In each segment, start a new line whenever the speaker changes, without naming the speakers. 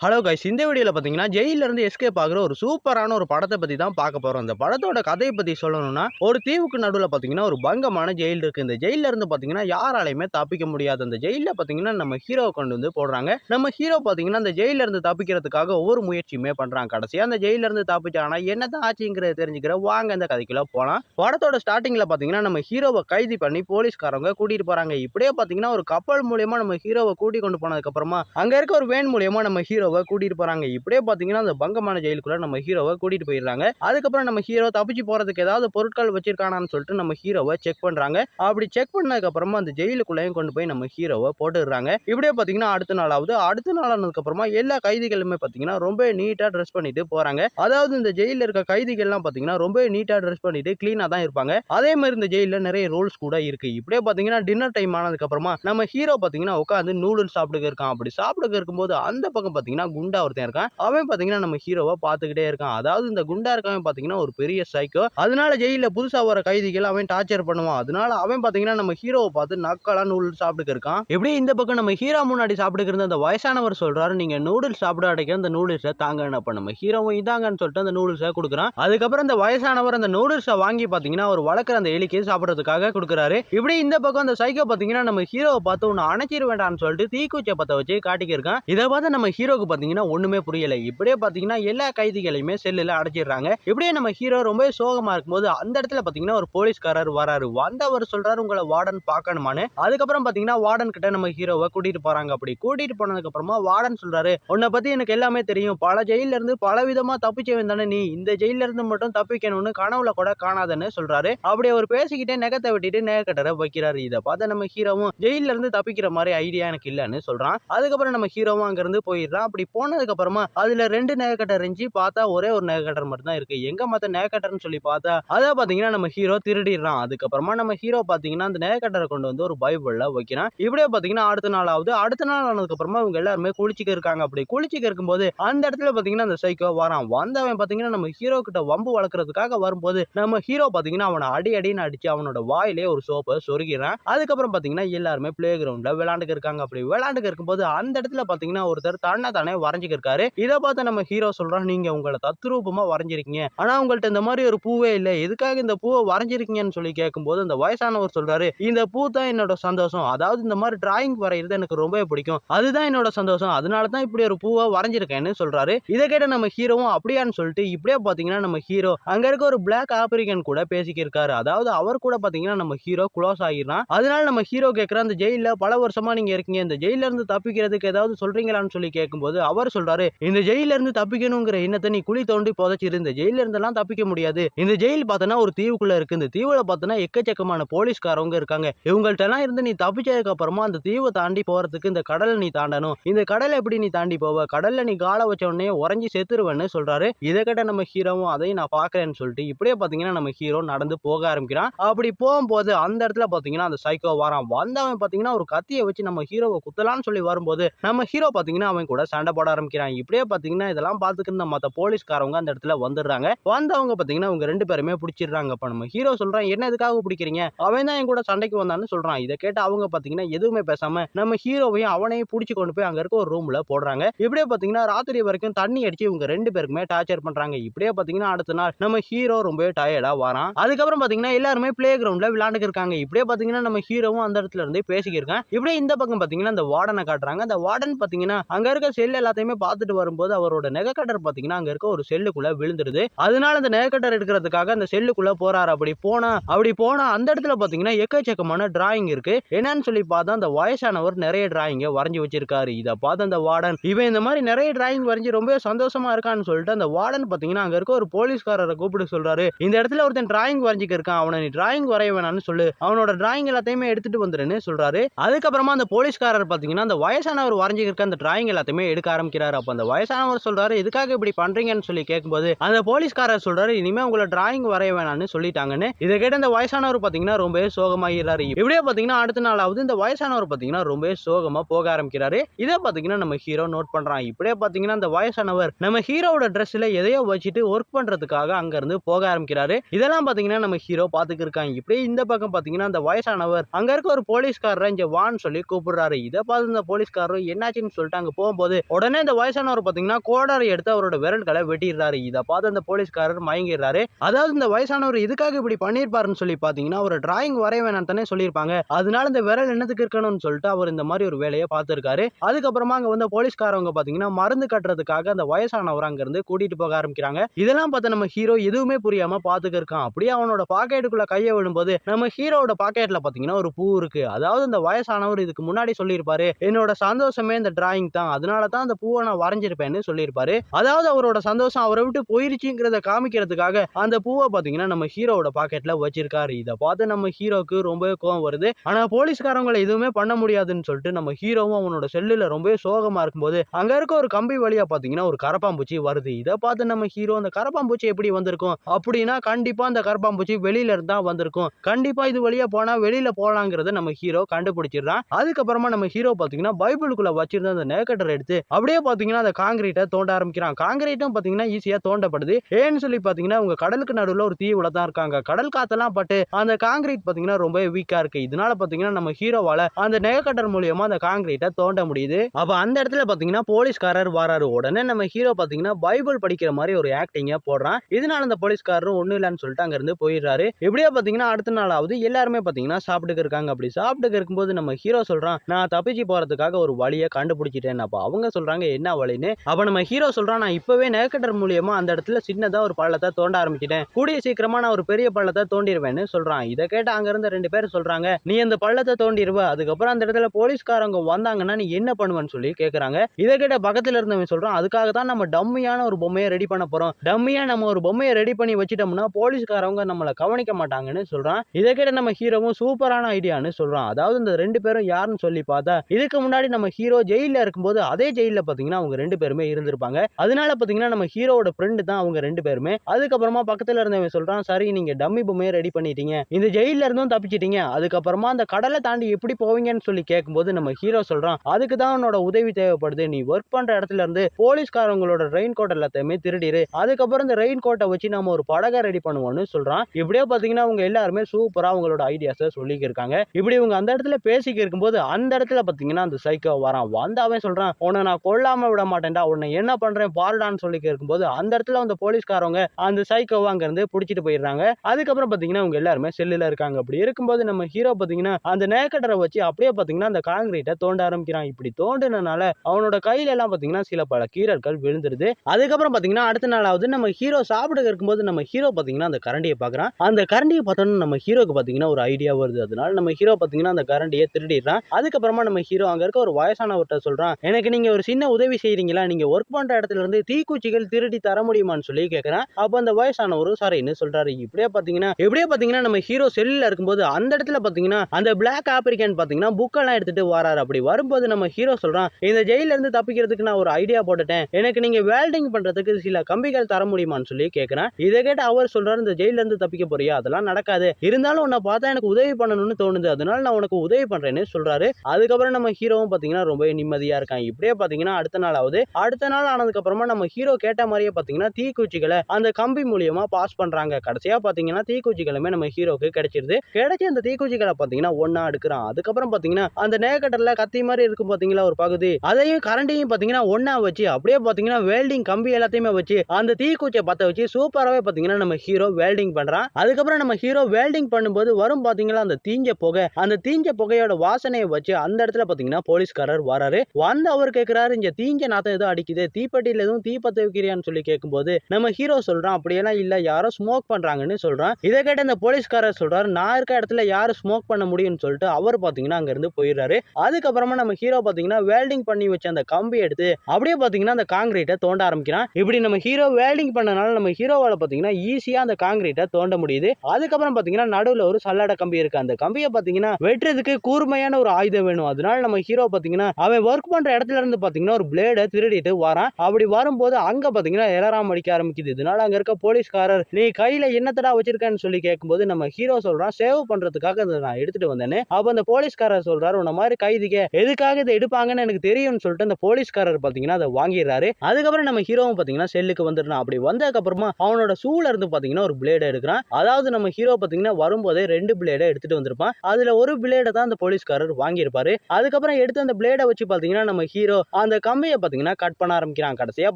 Hello guys இந்த வீடியோவில் பார்த்தீங்கன்னா ஜெயிலிருந்து எஸ்கேப் ஆகிற ஒரு சூப்பரான ஒரு படத்தை பற்றி தான் பார்க்க போகிறோம் இந்த படத்தோட கதையை பற்றி சொல்லணும்னா ஒரு தீவுக்கு நடுவில் பார்த்தீங்கன்னா ஒரு பங்கமான ஜெயில் இருக்குது இந்த ஜெயிலிருந்து பார்த்தீங்கன்னா யாராலையுமே தப்பிக்க முடியாது. அந்த ஜெயிலில் பார்த்தீங்கன்னா நம்ம ஹீரோ கொண்டு வந்து போடுறாங்க. நம்ம ஹீரோ பார்த்தீங்கன்னா அந்த ஜெயில இருந்து தப்பிக்கிறதுக்காக ஒவ்வொரு முயற்சியுமே பண்ணுறாங்க கடைசியாக அந்த ஜெயிலிருந்து தப்பிச்சாங்கன்னா என்ன தான் ஆச்சுங்கிறத தெரிஞ்சுக்கிற வாங்க இந்த கதைக்குள்ளே போகலாம் படத்தோட ஸ்டார்டிங்கில் பார்த்தீங்கன்னா நம்ம ஹீரோவை கைது பண்ணி போலீஸ்காரங்க கூட்டிகிட்டு போகிறாங்க இப்படியே பார்த்தீங்கன்னா ஒரு கப்பல் மூலியமா நம்ம ஹீரோவை கூட்டி கொண்டு போனதுக்கப்புறமா அங்கே இருக்க ஒரு வேன் மூலியமா நம்ம ஹீரோ ஹீரோவை கூட்டிட்டு போறாங்க. இப்படியே பாத்தீங்கன்னா அந்த பங்கமான ஜெயிலுக்குள்ள நம்ம ஹீரோவை கூட்டிட்டு போயிடுறாங்க. அதுக்கப்புறம் நம்ம ஹீரோ தப்பிச்சு போறதுக்கு ஏதாவது பொருட்கள் வச்சிருக்கானான்னு சொல்லிட்டு நம்ம ஹீரோவை செக் பண்றாங்க. அப்படி செக் பண்ணதுக்கு அப்புறமா அந்த ஜெயிலுக்குள்ளேயும் கொண்டு போய் நம்ம ஹீரோவை போட்டுடுறாங்க. இப்படியே பாத்தீங்கன்னா அடுத்த நாளாவது அடுத்த நாள் ஆனதுக்கு அப்புறமா எல்லா கைதிகளுமே பாத்தீங்கன்னா ரொம்ப நீட்டா ட்ரெஸ் பண்ணிட்டு போறாங்க. அதாவது இந்த ஜெயில இருக்க கைதிகள்லாம் பாத்தீங்கன்னா ரொம்ப நீட்டா ட்ரெஸ் பண்ணிட்டு கிளீனா தான் இருப்பாங்க. அதே மாதிரி இந்த ஜெயில நிறைய ரூல்ஸ் கூட இருக்கு. இப்படியே பாத்தீங்கன்னா டின்னர் டைம் ஆனதுக்கு அப்புறமா நம்ம ஹீரோ பாத்தீங்கன்னா உட்காந்து நூடுல்ஸ் சாப்பிட்டு இருக்கான். அப்படி சாப்பிட்டு இருக்கும்போது அந்த பக்கம் பாத்தீங்கன்னா பார்த்தீங்கன்னா குண்டா ஒருத்தன் இருக்கான். அவன் பார்த்தீங்கன்னா நம்ம ஹீரோவை பார்த்துக்கிட்டே இருக்கான். அதாவது இந்த குண்டா இருக்கவன் பார்த்தீங்கன்னா ஒரு பெரிய சைக்கோ அதனால ஜெயிலில் புதுசாக வர கைதிகள் அவன் டார்ச்சர் பண்ணுவான். அதனால அவன் பார்த்தீங்கன்னா நம்ம ஹீரோவை பார்த்து நக்கலாக நூடுல்ஸ் சாப்பிட்டுக்க இருக்கான். எப்படி இந்த பக்கம் நம்ம ஹீரோ முன்னாடி சாப்பிட்டுக்க இருந்த அந்த வயசானவர் சொல்றாரு நீங்க நூடுல்ஸ் சாப்பிட அடைக்க அந்த நூடுல்ஸை தாங்க அப்ப நம்ம ஹீரோவும் இதாங்கன்னு சொல்லிட்டு அந்த நூடுல்ஸை கொடுக்குறான். அதுக்கப்புறம் அந்த வயசானவர் அந்த நூடுல்ஸை வாங்கி பார்த்தீங்கன்னா அவர் வளர்க்குற அந்த எலிக்கு சாப்பிட்றதுக்காக கொடுக்குறாரு. இப்படி இந்த பக்கம் அந்த சைக்கோ பார்த்தீங்கன்னா நம்ம ஹீரோவை பார்த்து ஒன்று அணைச்சிட வேண்டாம்னு சொல்லிட்டு தீக்குச்சை பற்ற வச்சு காட்டிக்கிருக்கான். இதை பார்த்து நம்ம ஹீரோக்கு பார்த்தீங்கன்னா ஒன்னுமே புரியல. இப்படியே பார்த்தீங்கன்னா எல்லா கைதிகளையுமே செல்லில் அடைச்சிடுறாங்க. இப்படியே நம்ம ஹீரோ ரொம்ப சோகமா இருக்கும்போது அந்த இடத்துல பார்த்தீங்கன்னா ஒரு போலீஸ்காரர் வராரு. வந்தவர் சொல்றாரு உங்களை வார்டன் பார்க்கணுமான்னு. அதுக்கப்புறம் பார்த்தீங்கன்னா வார்டன் கிட்ட நம்ம ஹீரோவை கூட்டிகிட்டு போகிறாங்க அப்படி கூட்டிகிட்டு போனதுக்கப்புறமா வார்டன் சொல்கிறாரு உன்னை பற்றி எனக்கு எல்லாமே தெரியும். பல ஜெயிலிருந்து பல விதமாக தப்பிச்சவன் வந்தானே நீ. இந்த ஜெயிலிருந்து மட்டும் தப்பிக்கணும்னு கனவுல கூட காணாதன்னு சொல்கிறாரு அப்படி அவர் பேசிக்கிட்டே நெகத்தை விட்டுட்டு நேர்கட்டரை வைக்கிறாரு. இதை பார்த்து நம்ம ஹீரோவும் ஜெயிலிருந்து தப்பிக்கிற மாதிரி ஐடியா எனக்கு இல்லைன்னு சொல்கிறான் அதுக்கப்புறம் நம்ம ஹீரோவும் அங்கேருந்து போயிடுறான். அப்படி போனதுக்கப்புறமா அதில் அதுல ரெண்டு நேகக்கட்டர் இருந்துச்சு. பார்த்தா ஒரே ஒரு நேகக்கட்டர் மட்டும் தான் இருக்கு. எங்க மற்ற நேகக்கட்டர்னு சொல்லி பார்த்தா அதை பார்த்தீங்கன்னா நம்ம ஹீரோ திருடிடுறான். அதுக்கப்புறமா நம்ம ஹீரோ பார்த்தீங்கன்னா அந்த நேகக்கட்டரை கொண்டு வந்து ஒரு பைபிளில் வைக்கிறான். இப்படியே பார்த்தீங்கன்னா அடுத்த நாள் ஆகுது. அடுத்த நாள் ஆனதுக்கு அப்புறமா இவங்க எல்லாருமே குளிச்சுக்க இருக்காங்க. அப்படி குளிச்சுக்க இருக்கும்போது அந்த இடத்துல பார்த்தீங்கன்னா அந்த சைக்கோ வரான். வந்தவன் பார்த்தீங்கன்னா நம்ம ஹீரோ கிட்ட வம்பு வளர்க்குறதுக்காக வரும்போது நம்ம ஹீரோ பார்த்தீங்கன்னா அவனை அடி அடின்னு அடிச்சு அவனோட வாயிலே ஒரு சோப்பை சொருகிறான் அதுக்கப்புறம் பார்த்தீங்கன்னா எல்லாருமே பிளே கிரவுண்டில் விளாண்டுக்க இருக்காங்க. அப்படி விளையாண்டுக்கு இருக்கும்போது அந்த இடத்துல பார்த்தீங்கன்னா ஒருத்தர் தன்னை தானே வரைஞ்சிக்கிருக்காரு இதை பார்த்து நம்ம ஹீரோ சொல்றான் நீங்க உங்களை தத்ரூபமா வரைஞ்சிருக்கீங்க. ஆனா உங்கள்ட்ட இந்த மாதிரி ஒரு பூவே இல்லை. எதுக்காக இந்த பூவை வரைஞ்சிருக்கீங்கன்னு சொல்லி கேட்கும்போது அந்த வயசானவர் சொல்றாரு இந்த பூ தான் என்னோட சந்தோஷம். அதாவது இந்த மாதிரி டிராயிங் வரைகிறது எனக்கு ரொம்பவே பிடிக்கும். அதுதான் என்னோட சந்தோஷம். அதனால தான் இப்படி ஒரு பூவை வரைஞ்சிருக்கேன்னு சொல்றாரு. இதை கேட்ட நம்ம ஹீரோவும் அப்படியான்னு சொல்லிட்டு இப்படியே பாத்தீங்கன்னா நம்ம ஹீரோ அங்க இருக்க ஒரு பிளாக் ஆப்பிரிக்கன் கூட பேசிக்கிருக்காரு. அதாவது அவர் கூட பாத்தீங்கன்னா நம்ம ஹீரோ க்ளோஸ் ஆகிடுறான். அதனால நம்ம ஹீரோ கேட்கிற அந்த ஜெயில பல வருஷமா நீங்க இருக்கீங்க. இந்த ஜெயில இருந்து தப்பிக்கிறதுக்கு ஏதாவது சொல்றீங்களான்னு சொல்லி கேட்கும்போது போது அவர் சொல்றாரு இந்த ஜெயில இருந்து தப்பிக்கணுங்கிற எண்ணத்தை நீ குழி தோண்டி புதைச்சிரு இந்த ஜெயில இருந்தெல்லாம் தப்பிக்க முடியாது. இந்த ஜெயில் பார்த்தனா ஒரு தீவுக்குள்ள இருக்கு. இந்த தீவுல பார்த்தனா எக்கச்சக்கமான போலீஸ்காரவங்க இருக்காங்க. இவங்கள்ட்ட எல்லாம் இருந்து நீ தப்பிச்சதுக்கு அப்புறமா அந்த தீவை தாண்டி போறதுக்கு இந்த கடலை நீ தாண்டணும். இந்த கடலை எப்படி நீ தாண்டி போவ? கடல்ல நீ காலை வச்ச உடனே உறைஞ்சி செத்துருவேன்னு சொல்றாரு. இதை கேட்ட நம்ம ஹீரோவும் அதையும் நான் பாக்குறேன்னு சொல்லிட்டு இப்படியே பாத்தீங்கன்னா நம்ம ஹீரோ நடந்து போக ஆரம்பிக்கிறான். அப்படி போகும்போது அந்த இடத்துல பாத்தீங்கன்னா அந்த சைக்கோ வரான். வந்தவன் பாத்தீங்கன்னா ஒரு கத்தியை வச்சு நம்ம ஹீரோவை குத்தலான்னு சொல்லி வரும்போது நம்ம ஹீரோ பாத்தீங்கன்னா அவன் கூட சண்டை போட ஆரம்பிக்கிறான் இப்படியே பாத்தீங்கன்னா இதெல்லாம் பாத்துக்கிட்டு மத்த போலீஸ்காரவங்க அந்த இடத்துல வந்துடுறாங்க. வந்தவங்க பாத்தீங்கன்னா அவங்க ரெண்டு பேருமே பிடிச்சிடுறாங்க அப்ப நம்ம ஹீரோ சொல்றான் என்ன எதுக்காக பிடிக்கிறீங்க? அவன் தான் என் கூட சண்டைக்கு வந்தான்னு சொல்றான். இதை கேட்டு அவங்க பாத்தீங்கன்னா எதுவுமே பேசாம நம்ம ஹீரோவையும் அவனையும் பிடிச்சி கொண்டு போய் அங்க இருக்க ஒரு ரூம்ல போடுறாங்க. இப்படியே பாத்தீங்கன்னா ராத்திரி வரைக்கும் தண்ணி அடிச்சு இவங்க ரெண்டு பேருக்குமே டார்ச்சர் பண்றாங்க. இப்படியே பாத்தீங்கன்னா அடுத்த நாள் நம்ம ஹீரோ ரொம்பவே டயர்டா வரான். அதுக்கப்புறம் பாத்தீங்கன்னா எல்லாருமே பிளே கிரவுண்ட்ல விளையாண்டுக்கு இருக்காங்க. இப்படியே பாத்தீங்கன்னா நம்ம ஹீரோவும் அந்த இடத்துல இருந்து பேசிக்கிருக்கான் இப்படியே இந்த பக்கம் பாத்தீங்கன்னா அந்த வார்டனை காட்டுறாங்க. அந்த வார்டன் பாத்தீங்கன்னா அங்க இருக்க செல் எல்லாத்தையுமே பார்த்துட்டு வரும்போது அவரோட நெகக்கட்டர் பார்த்தீங்கன்னா அங்கே இருக்க ஒரு செல்லுக்குள்ளே விழுந்துருது. அதனால அந்த நெகக்கட்டர் எடுக்கிறதுக்காக அந்த செல்லுக்குள்ளே போறாரு. அப்படி போனா அப்படி போனா அந்த இடத்துல பார்த்தீங்கன்னா எக்கச்சக்கமான டிராயிங் இருக்கு. என்னன்னு சொல்லி பார்த்தா அந்த வயசானவர் நிறைய டிராயிங்கை வரைஞ்சி வச்சிருக்காரு. இதை பார்த்து அந்த வார்டன் இவன் இந்த மாதிரி நிறைய டிராயிங் வரைஞ்சி ரொம்ப சந்தோஷமா இருக்கான்னு சொல்லிட்டு அந்த வார்டன் பார்த்தீங்கன்னா அங்கே இருக்க ஒரு போலீஸ்காரரை கூப்பிட்டு சொல்றாரு. இந்த இடத்துல ஒருத்தன் டிராயிங் வரைஞ்சிக்க இருக்கான் அவனை நீ டிராயிங் வரைய வேணாம்னு சொல்லு. அவனோட டிராயிங் எல்லாத்தையுமே எடுத்துட்டு வந்துருன்னு சொல்றாரு. அதுக்கப்புறமா அந்த போலீஸ்காரர் பார்த்தீங்கன்னா அந்த வயசானவர் வரைஞ்சிக்க இருக்க அந்த டிராயிங் எல்லாத்தையுமே எடுக்க ஆரம்பிக்கிறாரு. அப்போ அந்த வயசானவர் சொல்றாரு எதுக்காக இப்படி பண்றீங்கன்னு சொல்லி கேட்கும்போது அந்த போலீஸ்காரர் சொல்றாரு இனிமே உங்களை டிராயிங் வரைய வேணாம்னு சொல்லிட்டாங்கன்னு. இதை கேட்டு அந்த வயசானவர் பாத்தீங்கன்னா ரொம்பவே சோகமாகிறாரு இப்படியே பாத்தீங்கன்னா அடுத்த நாளாவது இந்த வயசானவர் பாத்தீங்கன்னா ரொம்பவே சோகமா போக ஆரம்பிக்கிறாரு. இதை பாத்தீங்கன்னா நம்ம ஹீரோ நோட் பண்றான். இப்படியே பாத்தீங்கன்னா அந்த வயசானவர் நம்ம ஹீரோவோட ட்ரெஸ்ல எதையோ வச்சுட்டு ஒர்க் பண்றதுக்காக அங்க இருந்து போக ஆரம்பிக்கிறாரு. இதெல்லாம் பாத்தீங்கன்னா நம்ம ஹீரோ பாத்துக்கிருக்காங்க இப்படியே இந்த பக்கம் பாத்தீங்கன்னா அந்த வயசானவர் அங்க இருக்க ஒரு போலீஸ்காரரை இங்க வான்னு சொல்லி கூப்பிடுறாரு. இதை பார்த்து இந்த போலீஸ்காரரும் என்னாச்சுன்னு சொல்லிட்டு அங்க போகும்போது உடனே இந்த வயசானவர் பாத்தீங்கன்னா கோடாரி எடுத்து அவரோட விரல்களை வெட்டிடுறாரு. இதை பார்த்து அந்த போலீஸ்காரர் மயங்கிடுறாரு. அதாவது இந்த வயசானவர் இதுக்காக இப்படி பண்ணியிருப்பாருன்னு சொல்லி பாத்தீங்கன்னா ஒரு டிராயிங் வரைய வேணாம் தானே சொல்லியிருப்பாங்க. அதனால இந்த விரல் என்னத்துக்கு இருக்கணும்னு சொல்லிட்டு அவர் இந்த மாதிரி ஒரு வேலையை பார்த்துருக்காரு. அதுக்கப்புறமா அங்க வந்து போலீஸ்காரவங்க பாத்தீங்கன்னா மருந்து கட்டுறதுக்காக அந்த வயசானவர் அங்கேருந்து கூட்டிட்டு போக ஆரம்பிக்கிறாங்க. இதெல்லாம் பார்த்து நம்ம ஹீரோ எதுவுமே புரியாம பாத்துக்க இருக்கான். அப்படியே அவனோட பாக்கெட்டுக்குள்ள கையை விடும்போது நம்ம ஹீரோவோட பாக்கெட்ல பாத்தீங்கன்னா ஒரு பூ இருக்கு. அதாவது இந்த வயசானவர் இதுக்கு முன்னாடி சொல்லியிருப்பாரு என்னோட சந்தோஷமே இந்த டிராயிங் தான். அதனால தான் அந்த பூவை நான் வரைஞ்சிருப்பேன்னு சொல்லியிருப்பாரு. அதாவது அவரோட சந்தோஷம் அவரை விட்டு போயிருச்சுங்கிறத காமிக்கிறதுக்காக அந்த பூவை பார்த்தீங்கன்னா நம்ம ஹீரோவோட பாக்கெட்ல வச்சிருக்காரு. இதை பார்த்து நம்ம ஹீரோக்கு ரொம்பவே கோவம் வருது. ஆனா போலீஸ்காரங்களை எதுவுமே பண்ண முடியாதுன்னு சொல்லிட்டு நம்ம ஹீரோவும் அவனோட செல்லுல ரொம்பவே சோகமா இருக்கும்போது அங்க இருக்க ஒரு கம்பி வழியா பாத்தீங்கன்னா ஒரு கரப்பாம்பூச்சி வருது. இதை பார்த்து நம்ம ஹீரோ அந்த கரப்பாம்பூச்சி எப்படி வந்திருக்கும்? அப்படின்னா கண்டிப்பா அந்த கரப்பாம்பூச்சி வெளியில இருந்து தான் வந்திருக்கும். கண்டிப்பா இது வழியா போனா வெளியில போலாங்கிறத நம்ம ஹீரோ கண்டுபிடிச்சிடுறான். அதுக்கப்புறமா நம்ம ஹீரோ பாத்தீங்கன்னா பைபிளுக்குள்ள வச்சிருந்த அந்த நேக்கட்டர் எடுத்து அப்படியே பாத்தீங்கன்னா அந்த காங்கிரீட்டை தோண்ட ஆரம்பிக்கிறான். காங்கிரீட்டும் பாத்தீங்கன்னா ஈஸியா தோண்டப்படுது. ஏன்னு சொல்லி பாத்தீங்கன்னா உங்க கடலுக்கு நடுவுல ஒரு தீவுல தான் இருக்காங்க. கடல் காத்தெல்லாம் பட்டு அந்த காங்கிரீட் பாத்தீங்கன்னா ரொம்ப வீக்கா இருக்கு. இதனால பாத்தீங்கன்னா நம்ம ஹீரோவால அந்த நேக்கட்டர் மூலியமா அந்த காங்கிரீட்டை தோண்ட முடியுது. அப்ப அந்த இடத்துல பாத்தீங்கன்னா போலீஸ்காரர் வராரு. உடனே நம்ம ஹீரோ பாத்தீங்கன்னா பைபிள் படிக்கிற மாதிரி ஒரு ஆக்டிங்க போடுறான். இதனால அந்த போலீஸ்காரரும் ஒண்ணும் இல்லைன்னு சொல்லிட்டு அங்க இருந்து போயிடுறாரு. எப்படியா பாத்தீங்கன்னா அடுத்த நாளாவது எல்லாருமே பாத்தீங்கன்னா சாப்பிட்டுக்கு இருக்காங்க. அப்படி சாப்பிட்டுக்கு இருக்கும்போது நம்ம ஹீரோ சொல்றான் நான் தப்பிச்சு போறதுக்காக ஒரு வழியை கண்டுபிடிச்சிட்டேன் அப்ப. அவங்க சொல்றாங்க என்ன வழின்னு? அப்ப நம்ம ஹீரோ சொல்றான் நான் இப்பவே நேக்கட்டர் மூலியமா அந்த இடத்துல சின்னதா ஒரு பள்ளத்தை தோண்ட ஆரம்பிச்சிட்டேன். கூடிய சீக்கிரமா நான் ஒரு பெரிய பள்ளத்தை தோண்டிடுவேன்னு சொல்றான். இதை கேட்டு அங்க இருந்த ரெண்டு பேர் சொல்றாங்க நீ அந்த பள்ளத்தை தோண்டிடுவ அதுக்கப்புறம் அந்த இடத்துல போலீஸ்காரங்க வந்தாங்கன்னா நீ என்ன பண்ணுவேன்னு சொல்லி கேக்குறாங்க. இதை கேட்ட பக்கத்துல இருந்தவன் சொல்றான் அதுக்காக தான் நம்ம டம்மியான ஒரு பொம்மையை ரெடி பண்ண போறோம். டம்மியா நம்ம ஒரு பொம்மையை ரெடி பண்ணி வச்சிட்டோம்னா போலீஸ்காரவங்க நம்மள கவனிக்க மாட்டாங்கன்னு சொல்றான். இதை கேட்ட நம்ம ஹீரோவும் சூப்பரான ஐடியான்னு சொல்றான். அதாவது இந்த ரெண்டு பேரும் யாருன்னு சொல்லி பார்த்தா இதுக்கு முன்னாடி நம்ம ஹீரோ ஜெயில இருக்கும்போது அதே ஜெயில் சைடில் பார்த்தீங்கன்னா அவங்க ரெண்டு பேருமே இருந்திருப்பாங்க. அதனால பார்த்தீங்கன்னா நம்ம ஹீரோவோட ஃப்ரெண்டு தான் அவங்க ரெண்டு பேருமே. அதுக்கப்புறமா பக்கத்தில் இருந்தவன் சொல்கிறான் சரி நீங்கள் டம்மி பொம்மையை ரெடி பண்ணிட்டீங்க. இந்த ஜெயிலில் இருந்தும் தப்பிச்சிட்டீங்க. அதுக்கப்புறமா அந்த கடலை தாண்டி எப்படி போவீங்கன்னு சொல்லி கேட்கும்போது நம்ம ஹீரோ சொல்கிறான் அதுக்கு தான் உன்னோட உதவி தேவைப்படுது. நீ ஒர்க் பண்ணுற இடத்துல இருந்து போலீஸ்காரங்களோட ரெயின் கோட் எல்லாத்தையுமே திருடிடு அதுக்கப்புறம் இந்த ரெயின் கோட்டை வச்சு நம்ம ஒரு படகை ரெடி பண்ணுவோம்னு சொல்கிறான் இப்படியே பார்த்தீங்கன்னா அவங்க எல்லாருமே சூப்பராக அவங்களோட ஐடியாஸை சொல்லிக்கிருக்காங்க இப்படி இவங்க அந்த இடத்துல பேசிக்க இருக்கும்போது அந்த இடத்துல பார்த்தீங்கன்னா அந்த சைக்கோ வரான். வந்து அவன் சொல்றான் உன்னை நான் கொல்லாம விட மாட்டேன்டா உன்னை என்ன பண்றேன் பாருடான்னு சொல்லி கேட்கும்போது அந்த இடத்துல அந்த போலீஸ்காரவங்க அந்த சைக்கோவை அங்க இருந்து பிடிச்சிட்டு போயிடுறாங்க. அதுக்கப்புறம் பாத்தீங்கன்னா அவங்க எல்லாருமே செல்லுல இருக்காங்க. அப்படி இருக்கும்போது நம்ம ஹீரோ பாத்தீங்கன்னா அந்த நேக்கடரை வச்சு அப்படியே பாத்தீங்கன்னா அந்த காங்கிரீட்டை தோண்ட ஆரம்பிக்கிறான். இப்படி தோண்டினால அவனோட கையில எல்லாம் பாத்தீங்கன்னா சில பல கீரல்கள் விழுந்துருது. அதுக்கப்புறம் பாத்தீங்கன்னா அடுத்த நாளாவது நம்ம ஹீரோ சாப்பிட இருக்கும்போது நம்ம ஹீரோ பாத்தீங்கன்னா அந்த கரண்டியை பாக்குறான். அந்த கரண்டியை பார்த்தோன்னா நம்ம ஹீரோக்கு பாத்தீங்கன்னா ஒரு ஐடியா வருது. அதனால நம்ம ஹீரோ பாத்தீங்கன்னா அந்த கரண்டியை திருடிடுறான். அதுக்கப்புறமா நம்ம ஹீரோ அங்க இருக்க ஒரு வயசானவர்கிட்ட சொல்றான் எனக்கு நீங்க ஒரு சின்ன உதவி செய்கிறீங்களா நீங்கள் ஒர்க் பண்ணுற இடத்துல இருந்து தீக்குச்சிகள் திருடி தர முடியுமான்னு சொல்லி கேட்குறேன் அப்போ அந்த வயசானவரும் சரின்னு சொல்கிறாரு இப்படியே பார்த்தீங்கன்னா எப்படியே பார்த்தீங்கன்னா நம்ம ஹீரோ செல்லில் இருக்கும்போது அந்த இடத்துல பார்த்தீங்கன்னா அந்த பிளாக் ஆப்பிரிக்கன் பார்த்தீங்கன்னா புக்கெல்லாம் எடுத்துட்டு வராரு. அப்படி வரும்போது நம்ம ஹீரோ சொல்கிறான் இந்த ஜெயிலேருந்து தப்பிக்கிறதுக்கு நான் ஒரு ஐடியா போட்டுட்டேன். எனக்கு நீங்கள் வேல்டிங் பண்ணுறதுக்கு சில கம்பிகள் தர முடியுமான்னு சொல்லி கேட்குறேன் இதை கேட்டு அவர் சொல்கிறார் இந்த ஜெயிலேருந்து தப்பிக்க போறியா? அதெல்லாம் நடக்காது. இருந்தாலும் உன்னை பார்த்தா எனக்கு உதவி பண்ணணும்னு தோணுது. அதனால நான் உனக்கு உதவி பண்ணுறேன்னு சொல்கிறாரு அதுக்கப்புறம் நம்ம ஹீரோவும் பார்த்தீங்கன்னா ரொம்ப நிம்மதியாக இருக்கான். இப்படியே பார்த்தீங்கன்னா அடுத்த ஆகுது அடுத்த நாள் ஆனதுக்கு அப்புறமா நம்ம ஹீரோ கேட்ட மாதிரியே பாத்தீங்கன்னா தீக்குச்சிகளை அந்த கம்பி மூலியமா பாஸ் பண்றாங்க. கடைசியா பாத்தீங்கன்னா தீக்குச்சிகளுமே நம்ம ஹீரோக்கு கிடைச்சிருது. கிடைச்ச அந்த தீக்குச்சிகளை பாத்தீங்கன்னா ஒன்னா எடுக்கிறான். அதுக்கப்புறம் பாத்தீங்கன்னா அந்த நேக்கட்டர்ல கத்தி மாதிரி இருக்கும் பாத்தீங்களா ஒரு பகுதி. அதையும் கரண்டையும் பாத்தீங்கன்னா ஒன்னா வச்சு அப்படியே பாத்தீங்கன்னா வெல்டிங் கம்பி எல்லாத்தையுமே வச்சு அந்த தீக்குச்சியை பத்த வச்சு சூப்பராகவே பாத்தீங்கன்னா நம்ம ஹீரோ வெல்டிங் பண்றான். அதுக்கப்புறம் நம்ம ஹீரோ வெல்டிங் பண்ணும்போது வரும் பார்த்தீங்களா அந்த தீஞ்ச புகை. அந்த தீஞ்ச புகையோட வாசனையை வச்சு அந்த இடத்துல பாத்தீங்கன்னா போலீஸ்காரர் வராரு. வந்து அவர் கேட்குறாரு இங்கே தீங்க நாத்தம் எதுவும் அடிக்குது. தீப்பெட்டியில் எதுவும் தீப்பத்த வைக்கிறியான்னு சொல்லி கேட்கும்போது நம்ம ஹீரோ சொல்கிறான் அப்படியெல்லாம் இல்லை. யாரோ ஸ்மோக் பண்ணுறாங்கன்னு சொல்கிறான் இதை கேட்ட அந்த போலீஸ்காரர் சொல்கிறார் நான் இருக்க இடத்துல யார் ஸ்மோக் பண்ண முடியும்னு சொல்லிட்டு அவர் பார்த்தீங்கன்னா அங்கேருந்து போயிடுறாரு. அதுக்கப்புறமா நம்ம ஹீரோ பார்த்தீங்கன்னா வெல்டிங் பண்ணி வச்ச அந்த கம்பி எடுத்து அப்படியே பார்த்தீங்கன்னா அந்த காங்கிரீட்டை தோண்ட ஆரம்பிக்கிறான். இப்படி நம்ம ஹீரோ வெல்டிங் பண்ணனால நம்ம ஹீரோவால் பார்த்தீங்கன்னா ஈஸியாக அந்த காங்கிரீட்டை தோண்ட முடியுது. அதுக்கப்புறம் பார்த்தீங்கன்னா நடுவில் ஒரு சல்லடை கம்பி இருக்கு. அந்த கம்பியை பார்த்தீங்கன்னா வெட்டுறதுக்கு கூர்மையான ஒரு ஆயுதம் வேணும். அதனால நம்ம ஹீரோ பார்த்தீங்கன்னா அவன் ஒர்க் பண்ணுற இடத்துல இருந்து பாத்தீங்கன்னா ஒரு பிளேடை திருடிட்டு வரான். அப்படி வரும்போது அங்க பாத்தீங்கன்னா எலராம் அடிக்க ஆரம்பிக்குது. இதனால அங்க இருக்க போலீஸ்காரர் நீ கையில் என்னத்தடா வச்சிருக்கேன்னு சொல்லி கேட்கும்போது நம்ம ஹீரோ சொல்றான் சேவ் பண்றதுக்காக இதை நான் எடுத்துட்டு வந்தேன்னு. அப்போ அந்த போலீஸ்காரர் சொல்றாரு உன்ன மாதிரி கைதிக்க எதுக்காக இதை எடுப்பாங்கன்னு எனக்கு தெரியும்னு சொல்லிட்டு அந்த போலீஸ்காரர் பாத்தீங்கன்னா அதை வாங்கிடுறாரு. அதுக்கப்புறம் நம்ம ஹீரோவும் பாத்தீங்கன்னா செல்லுக்கு வந்துடுறான். அப்படி வந்ததுக்கப்புறமா அவனோட சூழல் இருந்து பாத்தீங்கன்னா ஒரு பிளேடை எடுக்கிறான். அதாவது நம்ம ஹீரோ பார்த்தீங்கன்னா வரும்போதே ரெண்டு பிளேடை எடுத்துட்டு வந்திருப்பான். அதுல ஒரு பிளேடை தான் அந்த போலீஸ்காரர் வாங்கியிருப்பாரு. அதுக்கப்புறம் எடுத்து அந்த பிளேடை வச்சு பாத்தீங்கன்னா நம்ம ஹீரோ அந்த கம்பியை பார்த்தீங்கன்னா கட் பண்ண ஆரம்பிக்கிறான். கடைசியாக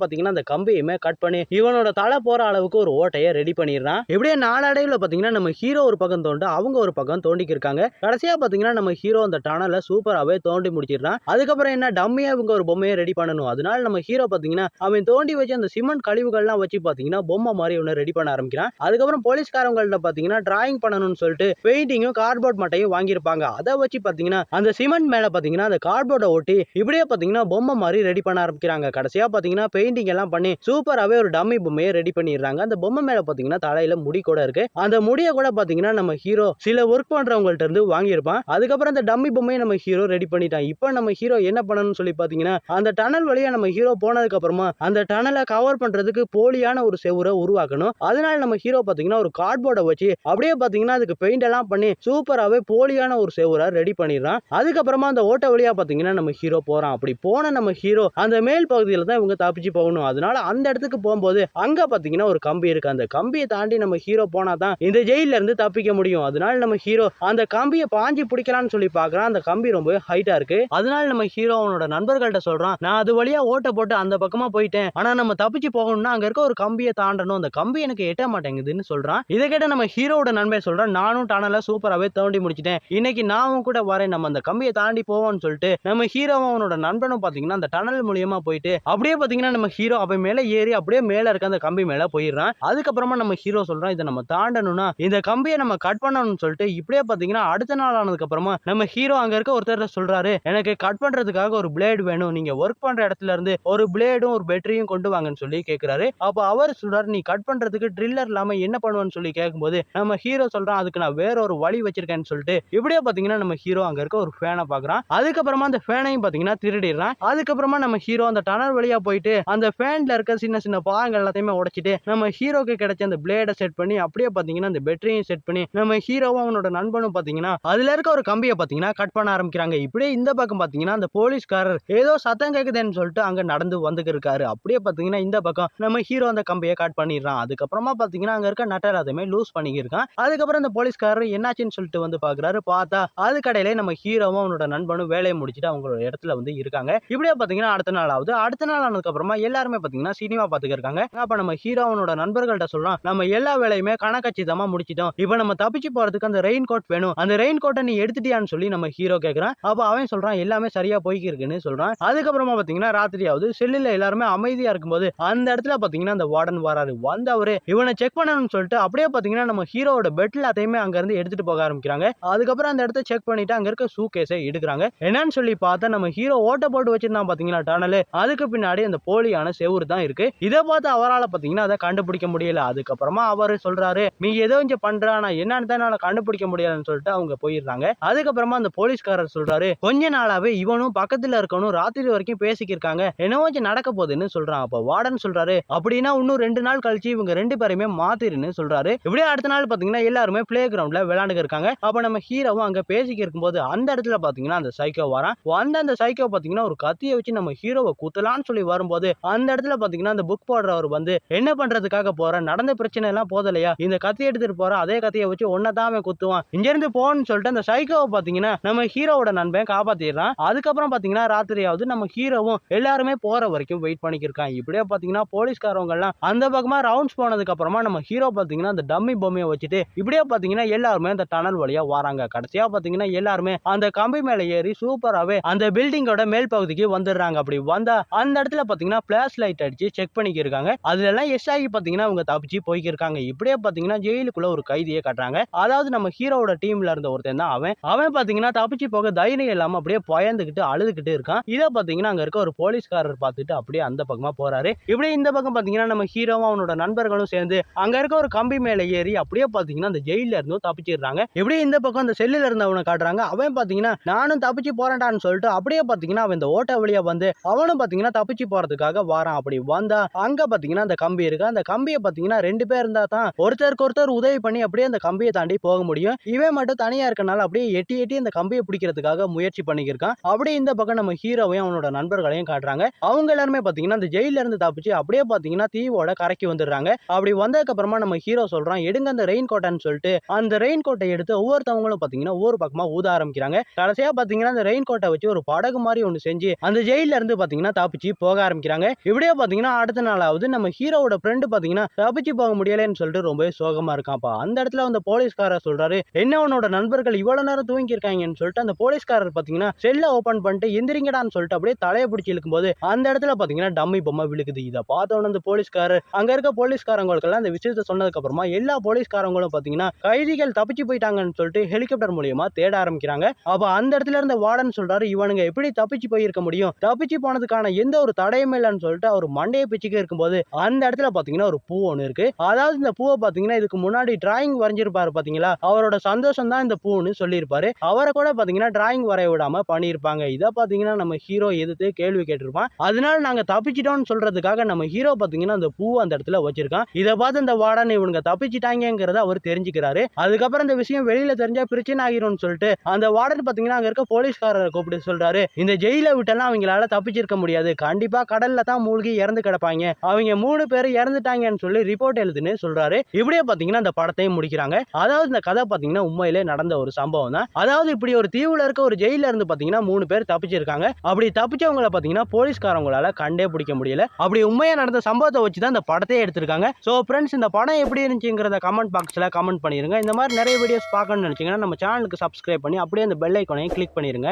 பார்த்தீங்கன்னா அந்த கம்பியுமே கட் பண்ணி இவனோட தலை போகிற அளவுக்கு ஒரு ஓட்டையை ரெடி பண்ணிடுறான். இப்படியே நாளடைவில் பார்த்தீங்கன்னா நம்ம ஹீரோ ஒரு பக்கம் தோண்டு அவங்க ஒரு பக்கம் தோண்டிக்கு இருக்காங்க. கடைசியாக பார்த்தீங்கன்னா நம்ம ஹீரோ அந்த டனலை சூப்பராகவே தோண்டி முடிச்சிடுறான். அதுக்கப்புறம் என்ன டம்மியாக இவங்க ஒரு பொம்மையை ரெடி பண்ணணும். அதனால நம்ம ஹீரோ பார்த்தீங்கன்னா அவன் தோண்டி வச்சு அந்த சிமெண்ட் கழிவுகள்லாம் வச்சு பார்த்தீங்கன்னா பொம்மை மாதிரி ஒன்று ரெடி பண்ண ஆரம்பிக்கிறான். அதுக்கப்புறம் போலீஸ்காரங்கள்ட்ட பார்த்தீங்கன்னா டிராயிங் பண்ணணும்னு சொல்லிட்டு பெயிண்டிங்கும் கார்ட்போர்ட் மட்டையும் வாங்கியிருப்பாங்க. அதை வச்சு பார்த்தீங்கன்னா அந்த சிமெண்ட் மேலே பார்த்தீங்கன்னா அந்த கார்ட்போர்டை ஒட்டி இப்படியே பார்த்தீங்கன்னா பொம்மை மாதிரி ரெடி பண்ண ஆரம்பிக்கிறாங்க. கடைசியா பாத்தீங்கன்னா பெயிண்டிங் எல்லாம் பண்ணி சூப்பராகவே ஒரு டம்மி பொம்மையை ரெடி பண்ணிடுறாங்க. அந்த பொம்மை மேல பாத்தீங்கன்னா தலையில முடி கூட இருக்கு. அந்த முடியை கூட பாத்தீங்கன்னா நம்ம ஹீரோ சில ஒர்க் பண்றவங்கள்ட்ட இருந்து வாங்கியிருப்பான். அதுக்கப்புறம் அந்த டம்மி பொம்மையை நம்ம ஹீரோ ரெடி பண்ணிட்டான். இப்போ நம்ம ஹீரோ என்ன பண்ணணும்னு சொல்லி பாத்தீங்கன்னா அந்த டனல் வழியா நம்ம ஹீரோ போனதுக்கு அப்புறமா அந்த டனலை கவர் பண்றதுக்கு போலியான ஒரு செவரை உருவாக்கணும். அதனால நம்ம ஹீரோ பாத்தீங்கன்னா ஒரு கார்ட்போர்டை வச்சு அப்படியே பாத்தீங்கன்னா அதுக்கு பெயிண்ட் எல்லாம் பண்ணி சூப்பராகவே போலியான ஒரு செவரை ரெடி பண்ணிடுறான். அதுக்கப்புறமா அந்த ஓட்ட வழியா பாத்தீங்கன்னா நம்ம ஹீரோ போறான். அப்படி போன நம்ம ஹீரோ அந்த மேல் பகுதியில் தான் இவங்க தப்பிச்சு போகணும். அதனால அந்த இடத்துக்கு போகும்போது அங்க பாத்தீங்கன்னா ஒரு கம்பி இருக்கு. அந்த கம்பியை தாண்டி நம்ம ஹீரோ போனால் தான் இந்த ஜெயில இருந்து தப்பிக்க முடியும். அதனால நம்ம ஹீரோ அந்த கம்பியை பாஞ்சி பிடிக்கலாம்னு சொல்லி பாக்குறான். அந்த கம்பி ரொம்ப ஹைட்டா இருக்கு. அதனால நம்ம ஹீரோ அவனோட நண்பர்கள்ட்ட சொல்றான் நான் அது வழியா ஓட்ட போட்டு அந்த பக்கமா போயிட்டேன். ஆனா நம்ம தப்பிச்சு போகணும்னா அங்க இருக்க ஒரு கம்பியை தாண்டணும். அந்த கம்பி எனக்கு எட்ட மாட்டேங்குதுன்னு சொல்றான். இதை கேட்ட நம்ம ஹீரோவோட நண்பன் சொல்றான் நானும் டனல சூப்பராகவே தோண்டி முடிச்சிட்டேன். இன்னைக்கு நானும் கூட வரேன். நம்ம அந்த கம்பியை தாண்டி போவோம்னு சொல்லிட்டு நம்ம ஹீரோவும் அவனோட நண்பனும் பார்த்தீங்கன்னா அந்த டனல் மூலியமாக போயிட்டு அப்படியே பார்த்தீங்கன்னா நம்ம ஹீரோ அவன் மேலே ஏறி அப்படியே மேலே இருக்க அந்த கம்பி மேலே போயிடுறான். அதுக்கப்புறமா நம்ம ஹீரோ சொல்கிறோம் இதை நம்ம தாண்டணும்னா இந்த கம்பியை நம்ம கட் பண்ணணும்னு சொல்லிட்டு இப்படியே பார்த்தீங்கன்னா அடுத்த நாள் ஆனதுக்கு அப்புறமா நம்ம ஹீரோ அங்கே இருக்க ஒருத்தர் சொல்கிறாரு எனக்கு கட் பண்ணுறதுக்காக ஒரு பிளேடு வேணும். நீங்கள் ஒர்க் பண்ணுற இடத்துல இருந்து ஒரு பிளேடும் ஒரு பேட்டரியும் கொண்டு வாங்கன்னு சொல்லி கேட்குறாரு அப்போ அவர் சொல்கிறார் நீ கட் பண்ணுறதுக்கு ட்ரில்லர் இல்லாமல் என்ன பண்ணுவேன்னு சொல்லி கேட்கும்போது நம்ம ஹீரோ சொல்கிறான் அதுக்கு நான் வேற ஒரு வழி வச்சிருக்கேன்னு சொல்லிட்டு இப்படியே பார்த்தீங்கன்னா நம்ம ஹீரோ அங்கே இருக்க ஒரு ஃபேனை பார்க்குறான் அதுக்கப்புறமா அந்த ஃபேனையும் பார்த்தீங்கன்னா திருடிடுறான். அது அதுக்கப்புறமா நம்ம ஹீரோ அந்த டனல் வழியா போயிட்டு அந்த ஃபேன்ல இருக்க சின்ன சின்ன பாகங்கள் எல்லாத்தையுமே உடைச்சிட்டு நம்ம ஹீரோக்கு கிடைச்ச அந்த பிளேடை செட் பண்ணி அப்படியே பாத்தீங்கன்னா அந்த பேட்டரியும் செட் பண்ணி நம்ம ஹீரோவும் அவனோட நண்பனும் பாத்தீங்கன்னா அதுல இருக்க ஒரு கம்பியை பாத்தீங்கன்னா கட் பண்ண ஆரம்பிக்கிறாங்க. இப்படியே இந்த பக்கம் பாத்தீங்கன்னா அந்த போலீஸ்காரர் ஏதோ சத்தம் கேக்குதுன்னு சொல்லிட்டு அங்க நடந்து வந்துக்கு இருக்காரு. அப்படியே பாத்தீங்கன்னா இந்த பக்கம் நம்ம ஹீரோ அந்த கம்பியை கட் பண்ணிடுறான். அதுக்கப்புறமா பாத்தீங்கன்னா அங்க இருக்க நட்டர் எல்லாத்தையுமே லூஸ் பண்ணிக்கிருக்கான். அதுக்கப்புறம் அந்த போலீஸ்காரர் என்னாச்சுன்னு சொல்லிட்டு வந்து பாக்குறாரு பார்த்தா அது கடையிலே நம்ம ஹீரோவும் அவனோட நண்பனும் வேலையை முடிச்சுட்டு அவங்களோட இடத்துல வந்து இருக்காங்க. இப்படியே பாத்தீங்கன்னா அடுத்த நாள் ஆகுது அடுத்த நாள் ஆனதுக்கு அப்புறமா எல்லாருமே பாத்தீங்கன்னா சினிமா பாத்துக்க இருக்காங்க. அப்ப நம்ம ஹீரோவனோட நண்பர்கள்ட்ட சொல்றான் நம்ம எல்லா வேலையுமே கணக்கச்சிதமா முடிச்சிட்டோம். இப்போ நம்ம தப்பிச்சு போறதுக்கு அந்த ரெயின் கோட் வேணும். அந்த ரெயின் கோட்டை நீ எடுத்துட்டியான்னு சொல்லி நம்ம ஹீரோ கேக்குறான். அப்ப அவன் சொல்றான் எல்லாமே சரியா போய்க்கிருக்குன்னு சொல்றான். அதுக்கப்புறமா பாத்தீங்கன்னா ராத்திரி ஆகுது செல்லுல எல்லாருமே அமைதியா இருக்கும்போது அந்த இடத்துல பாத்தீங்கன்னா அந்த வார்டன் வராரு. வந்தவரு இவனை செக் பண்ணணும்னு சொல்லிட்டு அப்படியே பாத்தீங்கன்னா நம்ம ஹீரோவோட பெட் எல்லாத்தையுமே அங்க இருந்து எடுத்துட்டு போக ஆரம்பிக்கிறாங்க. அதுக்கப்புறம் அந்த இடத்த செக் பண்ணிட்டு அங்க இருக்க சூ கேஸை எடுக்கிறாங்க. என்னன்னு சொல்லி பார்த்தா நம்ம ஹீரோ ஓட்ட போட்டு வச்சு வச்சிருந்தான் பாத்தீங்களா டனலு அதுக்கு பின்னாடி அந்த போலியான செவுரு தான் இருக்கு. இதை பார்த்து அவரால் பாத்தீங்கன்னா அதை கண்டுபிடிக்க முடியல. அதுக்கப்புறமா அவர் சொல்றாரு நீ ஏதோ இங்க பண்றா நான் என்னன்னு தான் என்னால கண்டுபிடிக்க முடியாதுன்னு சொல்லிட்டு அவங்க போயிடுறாங்க அதுக்கப்புறமா அந்த போலீஸ்காரர் சொல்றாரு கொஞ்ச நாளாவே இவனும் பக்கத்துல இருக்கணும் ராத்திரி வரைக்கும் பேசிக்கிருக்காங்க. என்னவோ கொஞ்சம் நடக்க போகுதுன்னு சொல்றான். அப்போ வார்டன் சொல்றாரு அப்படின்னா இன்னும் ரெண்டு நாள் கழிச்சு இவங்க ரெண்டு பேருமே மாத்திருன்னு சொல்றாரு. இப்படியே அடுத்த நாள் பாத்தீங்கன்னா எல்லாருமே பிளே கிரவுண்ட்ல விளையாண்டு இருக்காங்க. அப்ப நம்ம ஹீரோவும் அங்க பேசிக்க இருக்கும்போது அந்த இடத்துல பாத்தீங்கன்னா அந்த சைக்கோ வரான். அந்த சைக்கோ பாத்தீங்கன்னா ஒரு கத் கத்தியை வச்சு நம்ம ஹீரோவை குத்தலான்னு சொல்லி வரும்போது அந்த இடத்துல பாத்தீங்கன்னா அந்த புக் போடுறவர் வந்து என்ன பண்றதுக்காக போற? நடந்த பிரச்சனை எல்லாம் போதலையா? இந்த கத்தி எடுத்துட்டு போற அதே கத்தியை வச்சு ஒன்னதான் அவன் குத்துவான். இங்க இருந்து போன்னு சொல்லிட்டு அந்த சைக்கோவை பாத்தீங்கன்னா நம்ம ஹீரோவோட நண்பன் காப்பாத்திடுறான். அதுக்கப்புறம் பாத்தீங்கன்னா ராத்திரியாவது நம்ம ஹீரோவும் எல்லாருமே போற வரைக்கும் வெயிட் பண்ணிக்கிருக்கான். இப்படியே பாத்தீங்கன்னா போலீஸ்காரவங்க எல்லாம் அந்த பக்கமா ரவுண்ட்ஸ் போனதுக்கு அப்புறமா நம்ம ஹீரோ பாத்தீங்கன்னா அந்த டம்மி பொம்மையை வச்சுட்டு இப்படியே பாத்தீங்கன்னா எல்லாருமே அந்த டனல் வழியா வராங்க. கடைசியா பாத்தீங்கன்னா எல்லாருமே அந்த கம்பி மேல ஏறி சூப்பராவே அந்த பில்டிங்கோட மேல் பகுதிக்கு வந்துடுறாங்க. அப்படி வந்தா அந்த இடத்துல பார்த்தீங்கன்னா பிளாஸ் லைட் அடிச்சு செக் பண்ணிக்கிருக்காங்க. அதுல எல்லாம் எஸ் ஆகி பார்த்தீங்கன்னா அவங்க தப்பிச்சு போய்க்கிருக்காங்க. இப்படியே பார்த்தீங்கன்னா ஜெயிலுக்குள்ள ஒரு கைதியை கட்டுறாங்க. அதாவது நம்ம ஹீரோவோட டீம்ல இருந்த ஒருத்தன் தான் அவன். அவன் பார்த்தீங்கன்னா தப்பிச்சு போக தைரியம் இல்லாம அப்படியே பயந்துகிட்டு அழுதுகிட்டு இருக்கான். இதை பாத்தீங்கன்னா அங்க இருக்க ஒரு போலீஸ்காரர் பார்த்துட்டு அப்படியே அந்த பக்கமா போறாரு. இப்படியே இந்த பக்கம் பார்த்தீங்கன்னா நம்ம ஹீரோவும் அவனோட நண்பர்களும் சேர்ந்து அங்க இருக்க ஒரு கம்பி மேலே ஏறி அப்படியே பார்த்தீங்கன்னா அந்த ஜெயில இருந்தும் தப்பிச்சிடுறாங்க. இப்படியே இந்த பக்கம் அந்த செல்லில் இருந்தவனை காட்டுறாங்க. அவன் பார்த்தீங்கன்னா நானும் தப்பிச்சு போறேன்டான்னு சொல்லிட்டு அப்படியே பார்த்தீங்கன்னா அவன் இந்த ஓட்டை வழியா வந்து அவனும் பாத்தீங்கன்னா தப்பிச்சு போறதுக்காக வாரான். அப்படி வந்தா அங்க பாத்தீங்கன்னா அந்த கம்பி இருக்கு. அந்த கம்பியை பாத்தீங்கன்னா ரெண்டு பேர் இருந்தா தான் ஒருத்தருக்கு ஒருத்தர் உதவி பண்ணி அப்படியே அந்த கம்பியை தாண்டி போக முடியும். இவன் மட்டும் தனியா இருக்கனால அப்படியே எட்டி எட்டி அந்த கம்பியை பிடிக்கிறதுக்காக முயற்சி பண்ணிக்கிருக்கான். அப்படியே இந்த பக்கம் நம்ம ஹீரோவையும் அவனோட நண்பர்களையும் காட்டுறாங்க. அவங்க எல்லாருமே பாத்தீங்கன்னா அந்த ஜெயில இருந்து தப்பிச்சு அப்படியே பாத்தீங்கன்னா தீவோட கரைக்கு வந்துடுறாங்க. அப்படி வந்ததுக்கு அப்புறமா நம்ம ஹீரோ சொல்றான் எடுங்க அந்த ரெயின் கோட்டைன்னு சொல்லிட்டு. அந்த ரெயின் கோட்டை எடுத்து ஒவ்வொருத்தவங்களும் பாத்தீங்கன்னா ஒவ்வொரு பக்கமா ஊத ஆரம்பிக்கிறாங்க. கடைசியா பாத்தீங்கன்னா அந்த ரெயின் கோட்டை வச்சு ஒரு படகு மாதிரி ஒன்று செஞ்சு அந்த ஜெயில இருந்து பாத்தீங்கன்னா தப்பிச்சு போக ஆரம்பிக்கிறாங்க. இப்படியே பாத்தீங்கன்னா அடுத்த நாளாவது நம்ம ஹீரோவோட ஃப்ரெண்டு பாத்தீங்கன்னா தப்பிச்சு போக முடியலன்னு சொல்லிட்டு ரொம்பவே சோகமா இருக்கான்ப்பா. அந்த இடத்துல அந்த போலீஸ்காரர் சொல்றாரு என்ன உன்னோட நண்பர்கள் இவ்வளவு நேரம் தூங்கி இருக்காங்கன்னு சொல்லிட்டு அந்த போலீஸ்காரர் பாத்தீங்கன்னா செல்ல ஓபன் பண்ணிட்டு எந்திரிங்கடான்னு சொல்லிட்டு அப்படியே தலையை பிடிச்சி இழுக்கும்போது அந்த இடத்துல பாத்தீங்கன்னா டம்மி பொம்மை விழுக்குது இதை பார்த்தோன்னு அந்த போலீஸ்காரர் அங்க இருக்க போலீஸ்காரங்களுக்கெல்லாம் அந்த விஷயத்த சொன்னதுக்கு அப்புறமா எல்லா போலீஸ்காரங்களும் பாத்தீங்கன்னா கைதிகள் தப்பிச்சு போயிட்டாங்கன்னு சொல்லிட்டு ஹெலிகாப்டர் மூலியமா தேட ஆரம்பிக்கிறாங்க. அப்ப அந்த இடத்துல இருந்த வார்டன் சொல்றாரு இவனுங்க எப்படி தப்பிச்சு போயிருக்க முடியும்? தப்பிச்சு போனதுக்கான எந்த ஒரு தடையும் இல்லைன்னு சொல்லிட்டு அவர் மண்டையை பிச்சுக்கே இருக்கும்போது அந்த இடத்துல பார்த்தீங்கன்னா ஒரு பூ ஒன்று இருக்கு. அதாவது இந்த பூவை பார்த்தீங்கன்னா இதுக்கு முன்னாடி டிராயிங் வரைஞ்சிருப்பாரு பார்த்தீங்களா அவரோட சந்தோஷம் தான் இந்த பூன்னு சொல்லியிருப்பாரு. அவரை கூட பார்த்தீங்கன்னா டிராயிங் வரைய விடாம பண்ணியிருப்பாங்க. இதை பார்த்தீங்கன்னா நம்ம ஹீரோ எதிர்த்து கேள்வி கேட்டிருப்பான். அதனால நாங்கள் தப்பிச்சிட்டோம்னு சொல்றதுக்காக நம்ம ஹீரோ பார்த்தீங்கன்னா அந்த பூ அந்த இடத்துல வச்சிருக்கான். இதை பார்த்து இந்த வார்டன் இவனுங்க தப்பிச்சிட்டாங்கிறத அவர் தெரிஞ்சுக்கிறாரு. அதுக்கப்புறம் இந்த விஷயம் வெளியில தெரிஞ்சா பிரச்சனை ஆகிரும்னு சொல்லிட்டு அந்த வார்டன் பார்த்தீங்கன்னா அங்கே இருக்க போலீஸ்காரரை கூப்பிட்டு சொல்றாரு. இந்த ஜெயில விட்டெல்லாம் அவங்களால தப்பிச்சிருக்க முடியாது. கண்டிப்பா கடல்ல தான் மூழ்கி இறந்து கிடப்பாங்க. அவங்க மூணு பேர் இறந்துட்டாங்கன்னு சொல்லி ரிப்போர்ட் எழுதுன்னு சொல்றாரு. இப்படியே பாத்தீங்கன்னா அந்த படத்தையும் முடிக்கிறாங்க. அதாவது இந்த கதை பாத்தீங்கன்னா உண்மையிலே நடந்த ஒரு சம்பவம் தான். அதாவது இப்படி ஒரு தீவுல இருக்க ஒரு ஜெயில இருந்து பாத்தீங்கன்னா மூணு பேர் தப்பிச்சிருக்காங்க. அப்படி தப்பிச்சவங்கள பாத்தீங்கன்னா போலீஸ்காரங்களால கண்டே பிடிக்க முடியல. அப்படி உண்மையா நடந்த சம்பவத்தை வச்சு தான் இந்த படத்தையே எடுத்திருக்காங்க. ஸோ ஃப்ரெண்ட்ஸ் இந்த படம் எப்படி இருந்துச்சுங்கிறத கமெண்ட் பாக்ஸ்ல கமெண்ட் பண்ணிருங்க. இந்த மாதிரி நிறைய வீடியோஸ் பார்க்கணும்னு நினைச்சீங்கன்னா நம்ம சேனலுக்கு சப்ஸ்கிரைப் பண்ணி அப்படியே அந்த பெல் ஐக்கனையும் கிளிக் பண்ணிருங்க.